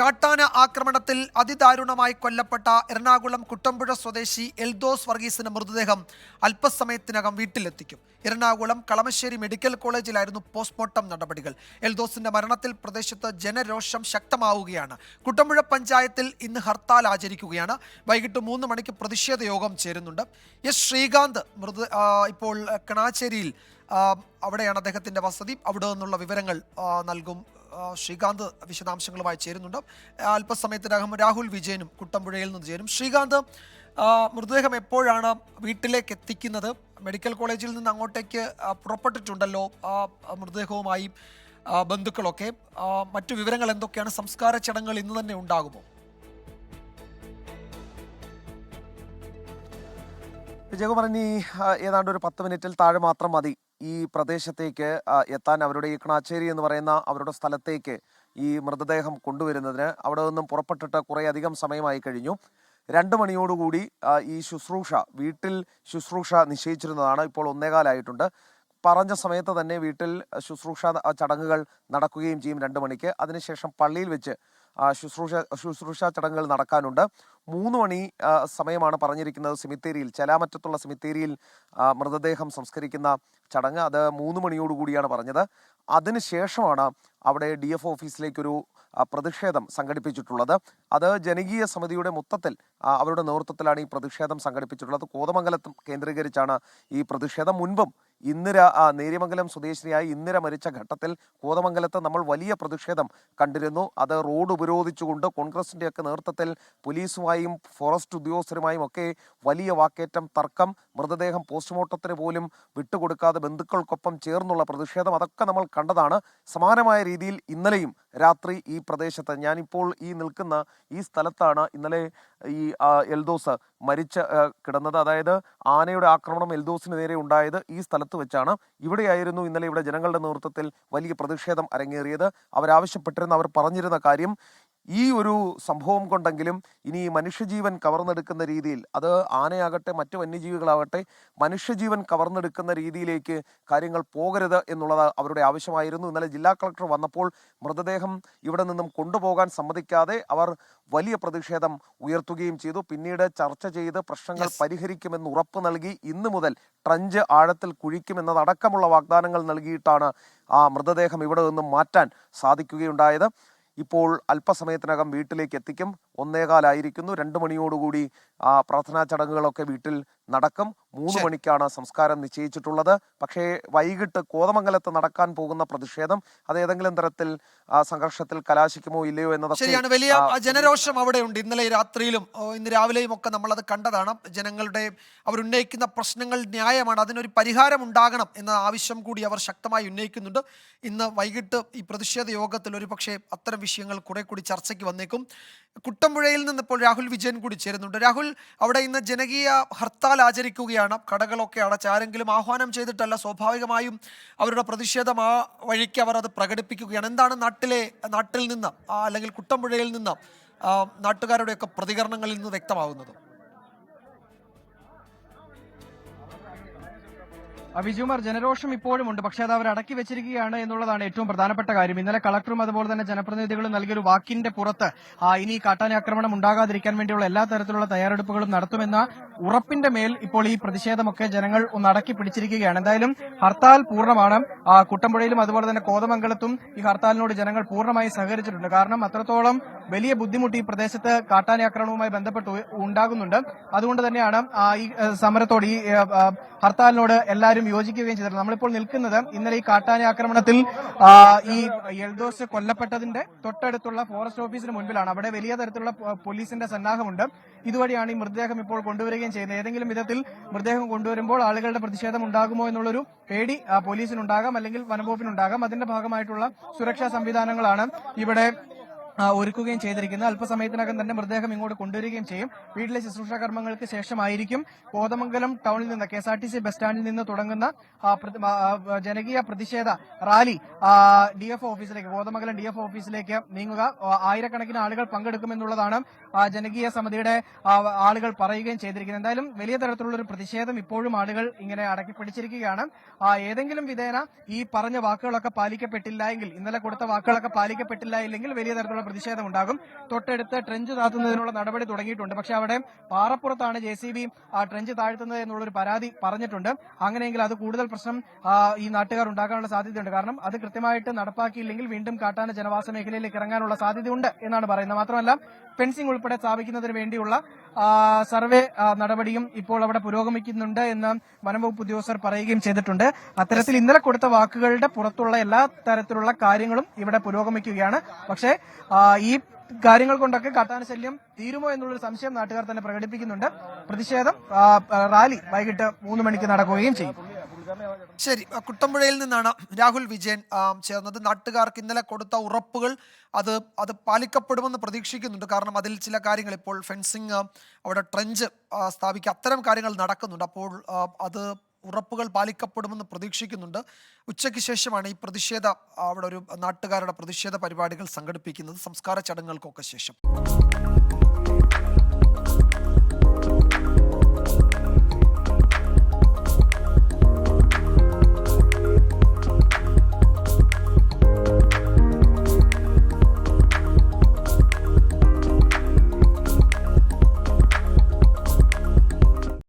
കാട്ടാന ആക്രമണത്തിൽ അതിദാരുണമായി കൊല്ലപ്പെട്ട എറണാകുളം കുട്ടമ്പുഴ സ്വദേശി എൽദോസ് വർഗീസിന്റെ മൃതദേഹം അല്പസമയത്തിനകം വീട്ടിലെത്തിക്കും. എറണാകുളം കളമശ്ശേരി മെഡിക്കൽ കോളേജിലായിരുന്നു പോസ്റ്റ്മോർട്ടം നടപടികൾ. എൽദോസിന്റെ മരണത്തിൽ പ്രദേശത്ത് ജനരോഷം ശക്തമാവുകയാണ്. കുട്ടമ്പുഴ പഞ്ചായത്തിൽ ഇന്ന് ഹർത്താൽ ആചരിക്കുകയാണ്. വൈകിട്ട് മൂന്ന് മണിക്ക് പ്രതിഷേധ യോഗം ചേരുന്നുണ്ട്. എസ് ശ്രീകാന്ത് മൃത ഇപ്പോൾ കണാച്ചേരിയിൽ അവിടെയാണ് അദ്ദേഹത്തിന്റെ വസതി. അവിടെ നിന്നുള്ള വിവരങ്ങൾ നൽകും ശ്രീകാന്ത് വിശദാംശങ്ങളുമായി ചേരുന്നുണ്ട്. അല്പസമയത്തിനകം രാഹുൽ വിജയനും കുട്ടമ്പുഴയിൽ നിന്ന് ചേരും. ശ്രീകാന്ത് മൃതദേഹം എപ്പോഴാണ് വീട്ടിലേക്ക് എത്തിക്കുന്നത്? മെഡിക്കൽ കോളേജിൽ നിന്ന് അങ്ങോട്ടേക്ക് പുറപ്പെട്ടിട്ടുണ്ടല്ലോ മൃതദേഹവുമായി ബന്ധുക്കളൊക്കെ. മറ്റു വിവരങ്ങൾ എന്തൊക്കെയാണ്? സംസ്കാര ചടങ്ങുകൾ ഇന്ന് തന്നെ ഉണ്ടാകുമോ? വിജയകുമാരൻ ഈ ഏതാണ്ട് ഒരു പത്ത് മിനിറ്റിൽ താഴെ മാത്രം മതി. ഈ പ്രദേശത്തേക്ക് എത്താൻ അവരുടെ ഈ കണാച്ചേരി എന്ന് പറയുന്ന അവരുടെ സ്ഥലത്തേക്ക് ഈ മൃതദേഹം കൊണ്ടുവരുന്നതിന് അവിടെ നിന്നും പുറപ്പെട്ടിട്ട് കുറേയധികം സമയമായി കഴിഞ്ഞു. രണ്ട് മണിയോടുകൂടി ഈ ശുശ്രൂഷ വീട്ടിൽ ശുശ്രൂഷ നിശ്ചയിച്ചിരുന്നതാണ്. ഇപ്പോൾ ഒന്നേകാലായിട്ടുണ്ട്. പറഞ്ഞ സമയത്ത് തന്നെ വീട്ടിൽ ശുശ്രൂഷ ചടങ്ങുകൾ നടക്കുകയും ചെയ്യും രണ്ട് മണിക്ക്. അതിനുശേഷം പള്ളിയിൽ വെച്ച് ശുശ്രൂഷ ശുശ്രൂഷാ ചടങ്ങുകൾ നടക്കാനുണ്ട്. മൂന്ന് മണി സമയമാണ് പറഞ്ഞിരിക്കുന്നത് സെമിത്തേരിയിൽ. ചെലാമറ്റത്തുള്ള സെമിത്തേരിയിൽ മൃതദേഹം സംസ്കരിക്കുന്ന ചടങ്ങ്. അത് മൂന്ന് മണിയോടുകൂടിയാണ് പറഞ്ഞത്. അതിനുശേഷമാണ് അവിടെ ഡി എഫ് ഓഫീസിലേക്കൊരു പ്രതിഷേധം സംഘടിപ്പിച്ചിട്ടുള്ളത്. അത് ജനകീയ സമിതിയുടെ മൊത്തത്തിൽ അവരുടെ നേതൃത്വത്തിലാണ് ഈ പ്രതിഷേധം സംഘടിപ്പിച്ചിട്ടുള്ളത്. കോതമംഗലത്തും കേന്ദ്രീകരിച്ചാണ് ഈ പ്രതിഷേധം. മുൻപും ഇന്ദിര നേര്യമംഗലം സ്വദേശിനിയായി ഇന്ദിര മരിച്ച ഘട്ടത്തിൽ കോതമംഗലത്ത് നമ്മൾ വലിയ പ്രതിഷേധം കണ്ടിരുന്നു. അത് റോഡ് ഉപരോധിച്ചുകൊണ്ട് കോൺഗ്രസിന്റെയൊക്കെ നേതൃത്വത്തിൽ പോലീസുമായും ഫോറസ്റ്റ് ഉദ്യോഗസ്ഥരുമായും ഒക്കെ വലിയ വാക്കേറ്റം തർക്കം മൃതദേഹം പോസ്റ്റ്മോർട്ടത്തിന് പോലും വിട്ടുകൊടുക്കാതെ ബന്ധുക്കൾക്കൊപ്പം ചേർന്നുള്ള പ്രതിഷേധം അതൊക്കെ നമ്മൾ കണ്ടതാണ്. സമാനമായ രീതിയിൽ ഇന്നലെയും രാത്രി ഈ പ്രദേശത്ത് ഞാനിപ്പോൾ ഈ നിൽക്കുന്ന ഈ സ്ഥലത്താണ് ഇന്നലെ ഈ എൽദോസ് മരിച്ച കിടന്നത്. അതായത് ആനയുടെ ആക്രമണം എൽദോസിന് നേരെ ഉണ്ടായത് ഈ സ്ഥലത്ത് വെച്ചാണ് ഇവിടെയായിരുന്നു ഇന്നലെ ഇവിടെ ജനങ്ങളുടെ നേതൃത്വത്തിൽ വലിയ പ്രതിഷേധം അരങ്ങേറിയത്. അവരാവശ്യപ്പെട്ടിരുന്ന അവർ പറഞ്ഞിരുന്ന കാര്യം ഈ ഒരു സംഭവം കൊണ്ടെങ്കിലും ഇനി മനുഷ്യജീവൻ കവർന്നെടുക്കുന്ന രീതിയിൽ അത് ആനയാകട്ടെ മറ്റു വന്യജീവികളാകട്ടെ മനുഷ്യജീവൻ കവർന്നെടുക്കുന്ന രീതിയിലേക്ക് കാര്യങ്ങൾ പോകരുത് എന്നുള്ളത് അവരുടെ ആവശ്യമായിരുന്നു. ഇന്നലെ ജില്ലാ കളക്ടർ വന്നപ്പോൾ മൃതദേഹം ഇവിടെ നിന്നും കൊണ്ടുപോകാൻ സമ്മതിക്കാതെ അവർ വലിയ പ്രതിഷേധം ഉയർത്തുകയും ചെയ്തു. പിന്നീട് ചർച്ച ചെയ്ത് പ്രശ്നങ്ങൾ. പരിഹരിക്കുമെന്ന് ഉറപ്പ് നൽകി. ഇന്നു മുതൽ ട്രഞ്ച് ആഴത്തിൽ കുഴിക്കുമെന്നതടക്കമുള്ള വാഗ്ദാനങ്ങൾ നൽകിയിട്ടാണ് ആ മൃതദേഹം ഇവിടെ നിന്നും മാറ്റാൻ സാധിക്കുകയുണ്ടായത്. ഇപ്പോൾ അല്പസമയത്തിനകം വീട്ടിലേക്ക് എത്തിക്കും. ഒന്നേകാലായിരിക്കുന്നു. രണ്ട് മണിയോടുകൂടി ആ പ്രാർത്ഥനാ ചടങ്ങുകളൊക്കെ വീട്ടിൽ നടക്കും. മൂന്ന്. മണിക്കാണ് സംസ്കാരം നിശ്ചയിച്ചിട്ടുള്ളത്. പക്ഷേ വൈകിട്ട് കോതമംഗലത്ത് നടക്കാൻ പോകുന്ന പ്രതിഷേധം അത് ഏതെങ്കിലും തരത്തിൽ ആ, സംഘർഷത്തിൽ കലാശിക്കുമോ ഇല്ലയോ എന്നതൊക്കെ ശരിയാണ്. വലിയ ജനരോഷം അവിടെ ഉണ്ട് ഇന്നലെ രാത്രിയിലും ഇന്ന് രാവിലെയും ഒക്കെ നമ്മളത് കണ്ടതാണ്. ജനങ്ങളുടെ അവരുന്നയിക്കുന്ന പ്രശ്നങ്ങൾ ന്യായമാണ്. അതിനൊരു പരിഹാരം ഉണ്ടാകണം എന്ന ആവശ്യം കൂടി അവർ ശക്തമായി ഉന്നയിക്കുന്നുണ്ട്. ഇന്ന് വൈകിട്ട് ഈ പ്രതിഷേധ യോഗത്തിൽ ഒരു പക്ഷേ അത്തരം വിഷയങ്ങൾ കുറെ കൂടി ചർച്ചയ്ക്ക് വന്നേക്കും. നിന്ന് ഇപ്പോൾ രാഹുൽ വിജയൻ കൂടി ചേരുന്നുണ്ട്. രാഹുൽ അവിടെ ഇന്ന് ജനകീയ ഹർത്താൽ ആചരിക്കുകയാണ്. കടകളൊക്കെ അടച്ച് ആരെങ്കിലും ആഹ്വാനം ചെയ്തിട്ടല്ല സ്വാഭാവികമായും അവരുടെ പ്രതിഷേധം ആ വഴിക്ക് അവർ അത് പ്രകടിപ്പിക്കുകയാണ്. എന്താണ് നാട്ടിലെ നാട്ടിൽ നിന്ന് അല്ലെങ്കിൽ കുട്ടമ്പുഴയിൽ നിന്ന് നാട്ടുകാരുടെയൊക്കെ പ്രതികരണങ്ങളിൽ നിന്ന് വ്യക്തമാകുന്നത്? ആ, വിജയകുമാർ ജനരോഷം ഇപ്പോഴും ഉണ്ട് പക്ഷേ അത് അവർ അടക്കി വെച്ചിരിക്കുകയാണ് എന്നുള്ളതാണ് ഏറ്റവും പ്രധാനപ്പെട്ട കാര്യം. ഇന്നലെ കളക്ടറും അതുപോലെ തന്നെ ജനപ്രതിനിധികളും നൽകിയൊരു വാക്കിന്റെ പുറത്ത് ഇനി കാട്ടാന ആക്രമണം ഉണ്ടാകാതിരിക്കാൻ വേണ്ടിയുള്ള എല്ലാ തരത്തിലുള്ള തയ്യാറെടുപ്പുകളും നടത്തുമെന്ന ഉറപ്പിന്റെ മേൽ ഇപ്പോൾ ഈ പ്രതിഷേധമൊക്കെ ജനങ്ങൾ ഒന്ന് അടക്കി പിടിച്ചിരിക്കുകയാണ്. എന്തായാലും ഹർത്താൽ പൂർണമാണ്. കുട്ടമ്പുഴയിലും അതുപോലെ തന്നെ കോതമംഗലത്തും ഈ ഹർത്താലിനോട് ജനങ്ങൾ പൂർണമായി സഹകരിച്ചിട്ടുണ്ട്. കാരണം അത്രത്തോളം വലിയ ബുദ്ധിമുട്ട് ഈ പ്രദേശത്ത് കാട്ടാന ആക്രമണവുമായി ബന്ധപ്പെട്ട് ഉണ്ടാകുന്നുണ്ട്. അതുകൊണ്ട് തന്നെയാണ് ഈ സമരത്തോട് ഈ ഹർത്താലിനോട് എല്ലാവരും യോജിക്കുകയും ചെയ്തിട്ടുണ്ട് നമ്മളിപ്പോൾ നിൽക്കുന്നത് ഇന്നലെ ഈ കാട്ടാന ആക്രമണത്തിൽ ഈ എൽദോസ് കൊല്ലപ്പെട്ടതിന്റെ തൊട്ടടുത്തുള്ള ഫോറസ്റ്റ് ഓഫീസിന് മുൻപിലാണ്. അവിടെ വലിയ തരത്തിലുള്ള പോലീസിന്റെ സന്നാഹമുണ്ട്. ഇതുവഴിയാണ് ഈ മൃതദേഹം ഇപ്പോൾ കൊണ്ടുവരികയും ചെയ്യുന്നത്. ഏതെങ്കിലും വിധത്തിൽ മൃതദേഹം കൊണ്ടുവരുമ്പോൾ ആളുകളുടെ പ്രതിഷേധം ഉണ്ടാകുമോ എന്നുള്ളൊരു പേടി പോലീസിനുണ്ടാകാം അല്ലെങ്കിൽ വനംവകുപ്പിനുണ്ടാകാം. അതിന്റെ ഭാഗമായിട്ടുള്ള സുരക്ഷാ സംവിധാനങ്ങളാണ് ഇവിടെ ഒരുക്കുകയും ചെയ്തിരിക്കുന്നത് അല്പസമയത്തിനകം തന്നെ മൃതദേഹം ഇങ്ങോട്ട് കൊണ്ടുവരികയും ചെയ്യും. വീട്ടിലെ ശുശ്രൂഷ കർമ്മങ്ങൾക്ക് ശേഷമായിരിക്കും. കോതമംഗലം ടൗണിൽ നിന്ന് K S R T C bus സ്റ്റാൻഡിൽ നിന്ന് തുടങ്ങുന്ന ജനകീയ പ്രതിഷേധ റാലി ഡി എഫ് ഓഫീസിലേക്ക് കോതമംഗലം ഡി എഫ് ഓഫീസിലേക്ക് നീങ്ങുക. ആയിരക്കണക്കിന് ആളുകൾ പങ്കെടുക്കുമെന്നുള്ളതാണ് ജനകീയ സമിതിയുടെ ആളുകൾ പറയുകയും ചെയ്തിരിക്കുന്നത്. എന്തായാലും വലിയ തരത്തിലുള്ള ഒരു പ്രതിഷേധം ഇപ്പോഴും ആളുകൾ ഇങ്ങനെ അടക്കി പിടിച്ചിരിക്കുകയാണ് ഏതെങ്കിലും വിധേന ഈ പറഞ്ഞ വാക്കുകളൊക്കെ പാലിക്കപ്പെട്ടില്ല എങ്കിൽ ഇന്നലെ കൊടുത്ത വാക്കുകളൊക്കെ പാലിക്കപ്പെട്ടില്ല ഇല്ലെങ്കിൽ വലിയ തരത്തിലുള്ള പ്രതിഷേധം ഉണ്ടാകും തൊട്ടടുത്ത് ട്രെഞ്ച് താത്തുന്നതിനുള്ള നടപടി തുടങ്ങിയിട്ടുണ്ട്. പക്ഷെ അവിടെ പാറപ്പുറത്താണ് ജെ സി ബി ട്രെഞ്ച് താഴ്ത്തുന്നത് എന്നുള്ളൊരു പരാതി പറഞ്ഞിട്ടുണ്ട്. അങ്ങനെയെങ്കിൽ അത് കൂടുതൽ പ്രശ്നം ഈ നാട്ടുകാർ ഉണ്ടാക്കാനുള്ള സാധ്യതയുണ്ട്. കാരണം അത് കൃത്യമായിട്ട് നടപ്പാക്കിയില്ലെങ്കിൽ വീണ്ടും കാട്ടാന ജനവാസ മേഖലയിലേക്ക് ഇറങ്ങാനുള്ള സാധ്യതയുണ്ട് എന്നാണ് പറയുന്നത്. മാത്രമല്ല ഫെൻസിംഗ് ഉൾപ്പെടെ സ്ഥാപിക്കുന്നതിന് വേണ്ടിയുള്ള സർവേ നടപടിയും ഇപ്പോൾ അവിടെ പുരോഗമിക്കുന്നുണ്ട് എന്ന് വനംവകുപ്പ് ഉദ്യോഗസ്ഥർ പറയുകയും ചെയ്തിട്ടുണ്ട്. അത്തരത്തിൽ ഇന്നലെ കൊടുത്ത വാക്കുകളുടെ പുറത്തുള്ള എല്ലാ തരത്തിലുള്ള കാര്യങ്ങളും ഇവിടെ പുരോഗമിക്കുകയാണ്. പക്ഷേ ഈ കാര്യങ്ങൾ കൊണ്ടൊക്കെ കാട്ടാന തീരുമോ എന്നുള്ളൊരു സംശയം നാട്ടുകാർ തന്നെ പ്രകടിപ്പിക്കുന്നുണ്ട്. പ്രതിഷേധം റാലി വൈകിട്ട് മൂന്ന് മണിക്ക് നടക്കുകയും ചെയ്യും. ശരി കുട്ടമ്പുഴയിൽ നിന്നാണ് രാഹുൽ വിജയൻ ചേർന്നത്. നാട്ടുകാർക്ക് ഇന്നലെ കൊടുത്ത ഉറപ്പുകൾ അത് അത് പാലിക്കപ്പെടുമെന്ന് പ്രതീക്ഷിക്കുന്നുണ്ട്. കാരണം അതിൽ ചില കാര്യങ്ങൾ ഇപ്പോൾ ഫെൻസിങ് അവിടെ ട്രെഞ്ച് സ്ഥാപിക്കുക അത്തരം കാര്യങ്ങൾ നടക്കുന്നുണ്ട്. അപ്പോൾ അത് ഉറപ്പുകൾ പാലിക്കപ്പെടുമെന്ന് പ്രതീക്ഷിക്കുന്നുണ്ട്. ഉച്ചയ്ക്ക് ശേഷമാണ് ഈ പ്രതിഷേധ അവിടെ ഒരു നാട്ടുകാരുടെ പ്രതിഷേധ പരിപാടികൾ സംഘടിപ്പിക്കുന്നത്. സംസ്കാര ചടങ്ങുകൾക്കൊക്കെ ശേഷം.